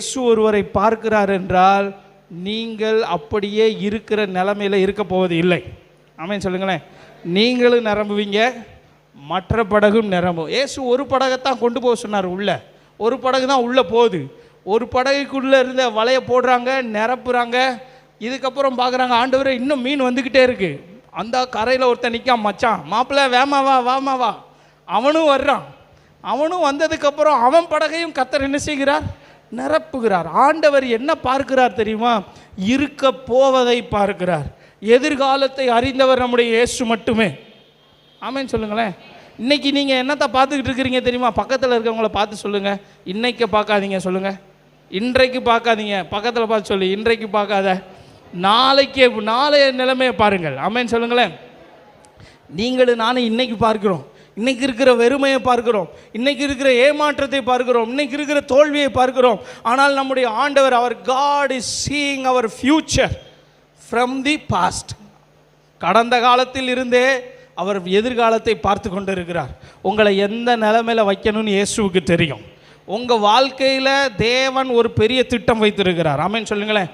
இயேசு ஒருவரை பார்க்கிறார் என்றால் நீங்கள் அப்படியே இருக்கிற நிலைமையில இருக்க போவது இல்லை. ஆமாம் சொல்லுங்களேன். நீங்களும் நிரம்புவீங்க மற்ற படகும் நிரம்பும். ஏசு ஒரு படகைத்தான் கொண்டு போக சொன்னார் உள்ள. ஒரு படகு தான் உள்ளே போகுது. ஒரு படகுக்குள்ளே இருந்த வலையை போடுறாங்க நிரப்புறாங்க. இதுக்கப்புறம் பார்க்குறாங்க ஆண்டவரை இன்னும் மீன் வந்துக்கிட்டே இருக்குது அந்த கரையில் ஒருத்தன் நிற்கான் மச்சான். மாப்பிள்ளை வேமா வா வாமா வா. அவனும் வர்றான். அவனும் வந்ததுக்கப்புறம் அவன் படகையும் கத்தர் என்ன செய்கிறார்? நிரப்புகிறார். ஆண்டவர் என்ன பார்க்கிறார் தெரியுமா? இருக்க போவதை பார்க்கிறார். எதிர்காலத்தை அறிந்தவர் நம்முடைய இயேசு மட்டுமே. ஆமேன்னு சொல்லுங்களேன். இன்னைக்கு நீங்கள் என்னத்தை பார்த்துக்கிட்டு இருக்கிறீங்க தெரியுமா? பக்கத்தில் இருக்கவங்கள பார்த்து சொல்லுங்கள் இன்னைக்கு பார்க்காதீங்க சொல்லுங்கள் இன்றைக்கு பார்க்காதீங்க. பக்கத்தில் பார்த்து சொல்லு. இன்றைக்கு பார்க்காத. நாளைக்கே நாளைய நிலைமையை பாருங்கள். ஆமேன்னு சொல்லுங்களேன். நீங்களும் நானும் இன்னைக்கு பார்க்கிறோம். இன்னைக்கு இருக்கிற வெறுமையை பார்க்கிறோம். இன்னைக்கு இருக்கிற ஏமாற்றத்தை பார்க்கிறோம். இன்னைக்கு இருக்கிற தோல்வியை பார்க்கிறோம். ஆனால் நம்முடைய ஆண்டவர் அவர் காட் இஸ் சீயிங் அவர் ஃபியூச்சர் ஃப்ரம் தி பாஸ்ட் கடந்த காலத்தில் இருந்தே அவர் எதிர்காலத்தை பார்த்து கொண்டிருக்கிறார். உங்களை எந்த நிலைமையில் வைக்கணும்னு இயேசுவுக்கு தெரியும். உங்கள் வாழ்க்கையில் தேவன் ஒரு பெரிய திட்டம் வைத்திருக்கிறார். ஆமேன்னு சொல்லுங்களேன்.